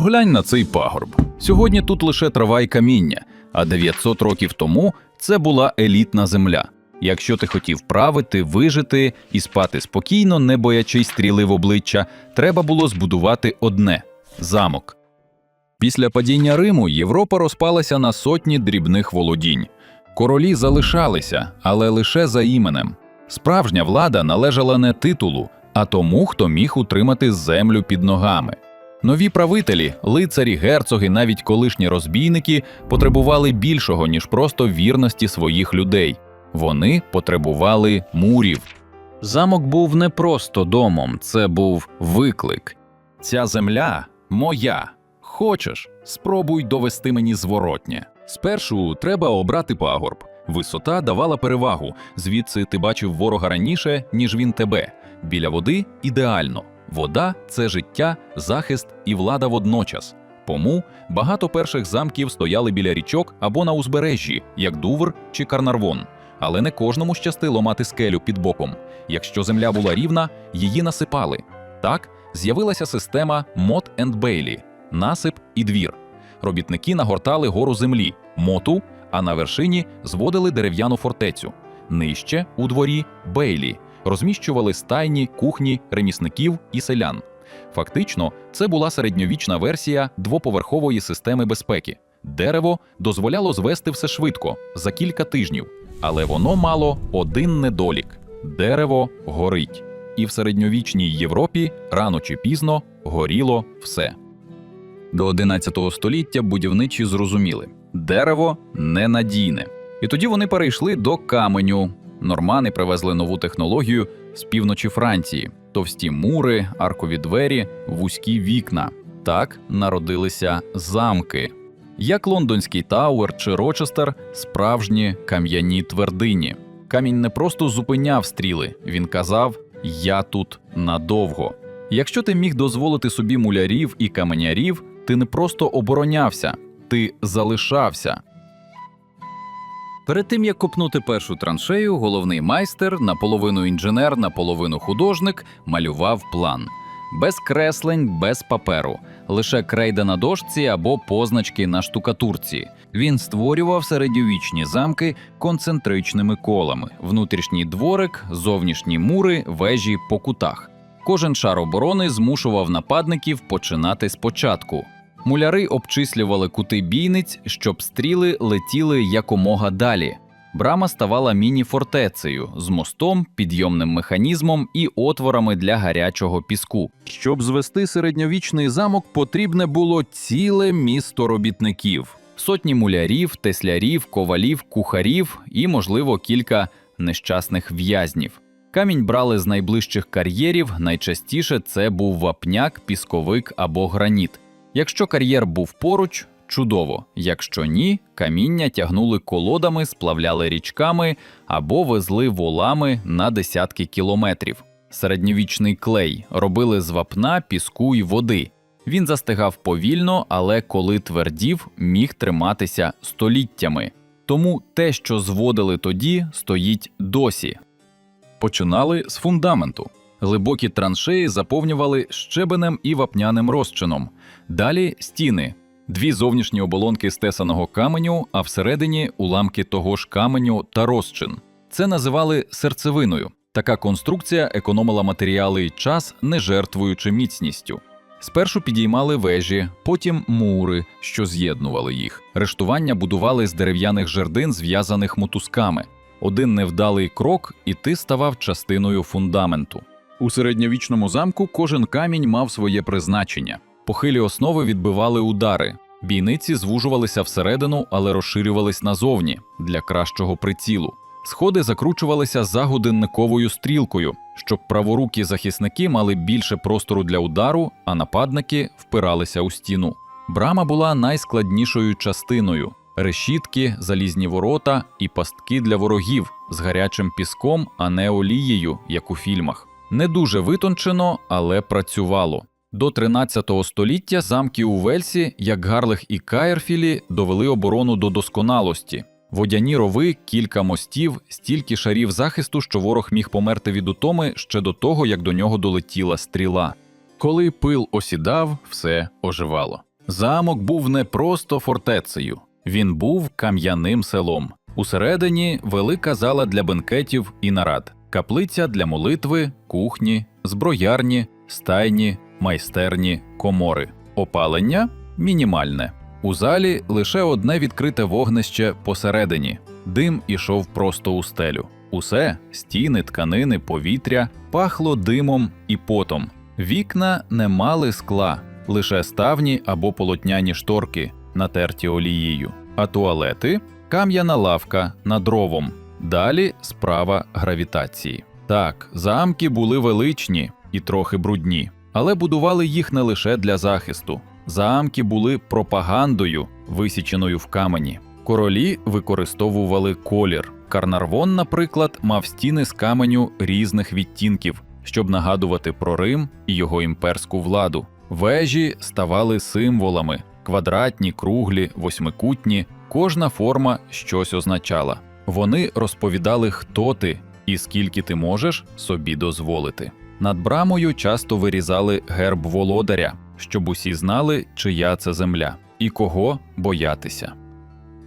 Глянь на цей пагорб. Сьогодні тут лише трава й каміння, а 900 років тому це була елітна земля. Якщо ти хотів правити, вижити і спати спокійно, не боячись стріли в обличчя, треба було збудувати одне замок. Після падіння Риму Європа розпалася на сотні дрібних володінь. Королі залишалися, але лише за іменем. Справжня влада належала не титулу, а тому, хто міг утримати землю під ногами. Нові правителі, лицарі, герцоги, навіть колишні розбійники потребували більшого, ніж просто вірності своїх людей. Вони потребували мурів. Замок був не просто домом, це був виклик. Ця земля моя. Хочеш, спробуй довести мені зворотнє. Спершу треба обрати пагорб. Висота давала перевагу, звідси ти бачив ворога раніше, ніж він тебе. Біля води ідеально. Вода це життя, захист і влада водночас. Тому багато перших замків стояли біля річок або на узбережжі, як Дувр чи Карнарвон. Але не кожному щастило мати скелю під боком. Якщо земля була рівна, її насипали. Так з'явилася система Мот енд Бейлі – насип і двір. Робітники нагортали гору землі, моту, а на вершині зводили дерев'яну фортецю. Нижче у дворі бейлі розміщували стайні, кухні, ремісників і селян. Фактично, це була середньовічна версія двоповерхової системи безпеки. Дерево дозволяло звести все швидко за кілька тижнів, але воно мало один недолік: дерево горить. І в середньовічній Європі рано чи пізно горіло все. До 11 століття будівничі зрозуміли дерево ненадійне. І тоді вони перейшли до каменю. Нормани привезли нову технологію з півночі Франції: товсті мури, аркові двері, вузькі вікна. Так народилися замки. Як лондонський Тауер чи Рочестер, справжні кам'яні твердині. Камінь не просто зупиняв стріли, він казав: Я тут надовго. Якщо ти міг дозволити собі мулярів і каменярів, ти не просто оборонявся, ти залишався. Перед тим як копнути першу траншею, головний майстер, наполовину інженер, наполовину художник, малював план. Без креслень, без паперу, лише крейда на дошці або позначки на штукатурці. Він створював середньовічні замки концентричними колами, внутрішній дворик, зовнішні мури, вежі по кутах. Кожен шар оборони змушував нападників починати спочатку. Муляри обчислювали кути бійниць, щоб стріли летіли якомога далі. Брама ставала міні-фортецею з мостом, підйомним механізмом і отворами для гарячого піску. Щоб звести середньовічний замок, потрібне було ціле місто робітників: сотні мулярів, теслярів, ковалів, кухарів і, можливо, кілька нещасних в'язнів. Камінь брали з найближчих кар'єрів. Найчастіше це був вапняк, пісковик або граніт. Якщо кар'єр був поруч, чудово. Якщо ні, каміння тягнули колодами, сплавляли річками або везли волами на десятки кілометрів. Середньовічний клей робили з вапна, піску й води. Він застигав повільно, але коли твердів, міг триматися століттями. Тому те, що зводили тоді, стоїть досі. Починали з фундаменту. Глибокі траншеї заповнювали щебенем і вапняним розчином. Далі стіни, дві зовнішні оболонки стесаного каменю, а всередині уламки того ж каменю та розчин. Це називали серцевиною. Така конструкція економила матеріали й час, не жертвуючи міцністю. Спершу підіймали вежі, потім мури, що з'єднували їх. Рештування будували з дерев'яних жердин, зв'язаних мотузками. Один невдалий крок, і ти ставав частиною фундаменту. У середньовічному замку кожен камінь мав своє призначення. Похилі основи відбивали удари. Бійниці звужувалися всередину, але розширювались назовні для кращого прицілу. Сходи закручувалися за годинниковою стрілкою, щоб праворукі захисники мали більше простору для удару, а нападники впиралися у стіну. Брама була найскладнішою частиною: решітки, залізні ворота і пастки для ворогів з гарячим піском, а не олією, як у фільмах. Не дуже витончено, але працювало. До 13 століття замки у Вельсі, як Гарлих і Каєрфілі, довели оборону до досконалості. Водяні рови, кілька мостів, стільки шарів захисту, що ворог міг померти від утоми ще до того, як до нього долетіла стріла. Коли пил осідав, все оживало. Замок був не просто фортецею, він був кам'яним селом. Усередині велика зала для бенкетів і нарад, каплиця для молитви, кухні, зброярні, стайні, майстерні, комори. Опалення мінімальне. У залі лише одне відкрите вогнище посередині. Дим ішов просто у стелю. Усе стіни, тканини, повітря пахло димом і потом. Вікна не мали скла, лише ставні або полотняні шторки, натерті олією, а туалети кам'яна лавка над ровом. Далі справа гравітації. Так, замки були величні і трохи брудні, але будували їх не лише для захисту. Замки були пропагандою, висіченою в камені. Королі використовували колір. Карнарвон, наприклад, мав стіни з каменю різних відтінків, щоб нагадувати про Рим і його імперську владу. Вежі ставали символами: квадратні, круглі, восьмикутні, кожна форма щось означала. Вони розповідали, хто ти і скільки ти можеш собі дозволити. Над брамою часто вирізали герб володаря, щоб усі знали, чия це земля і кого боятися.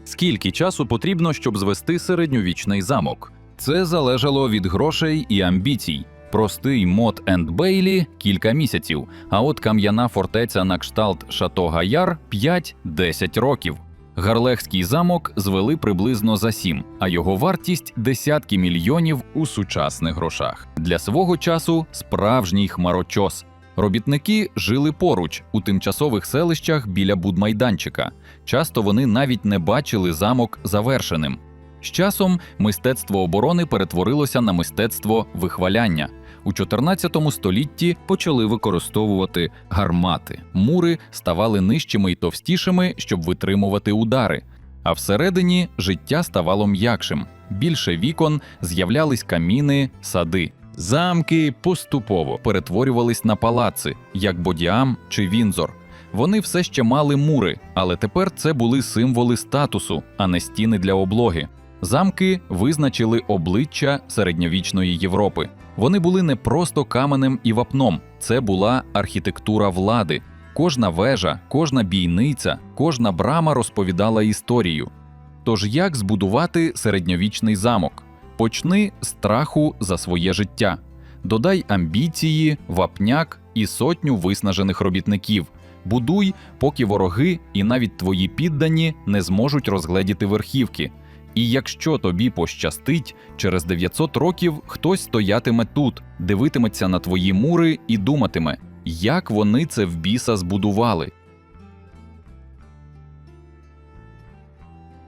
Скільки часу потрібно, щоб звести середньовічний замок? Це залежало від грошей і амбіцій. Простий мод енд Бейлі кілька місяців, а от кам'яна фортеця на кшталт Шато Гаяр 5-10 років. Гарлехський замок звели приблизно за сім, а його вартість десятки мільйонів у сучасних грошах. Для свого часу справжній хмарочос. Робітники жили поруч у тимчасових селищах біля будмайданчика. Часто вони навіть не бачили замок завершеним. З часом мистецтво оборони перетворилося на мистецтво вихваляння. У 14 столітті почали використовувати гармати. Мури ставали нижчими й товстішими, щоб витримувати удари. А всередині життя ставало м'якшим. Більше вікон з'являлись каміни, сади. Замки поступово перетворювались на палаци, як Бодіам чи Вінзор. Вони все ще мали мури, але тепер це були символи статусу, а не стіни для облоги. Замки визначили обличчя середньовічної Європи. Вони були не просто каменем і вапном, це була архітектура влади. Кожна вежа, кожна бійниця, кожна брама розповідала історію. Тож як збудувати середньовічний замок? Почни з страху за своє життя, додай амбіції, вапняк і сотню виснажених робітників. Будуй, поки вороги і навіть твої піддані не зможуть розгледіти верхівки. І якщо тобі пощастить, через 900 років хтось стоятиме тут, дивитиметься на твої мури і думатиме, як вони це в біса збудували.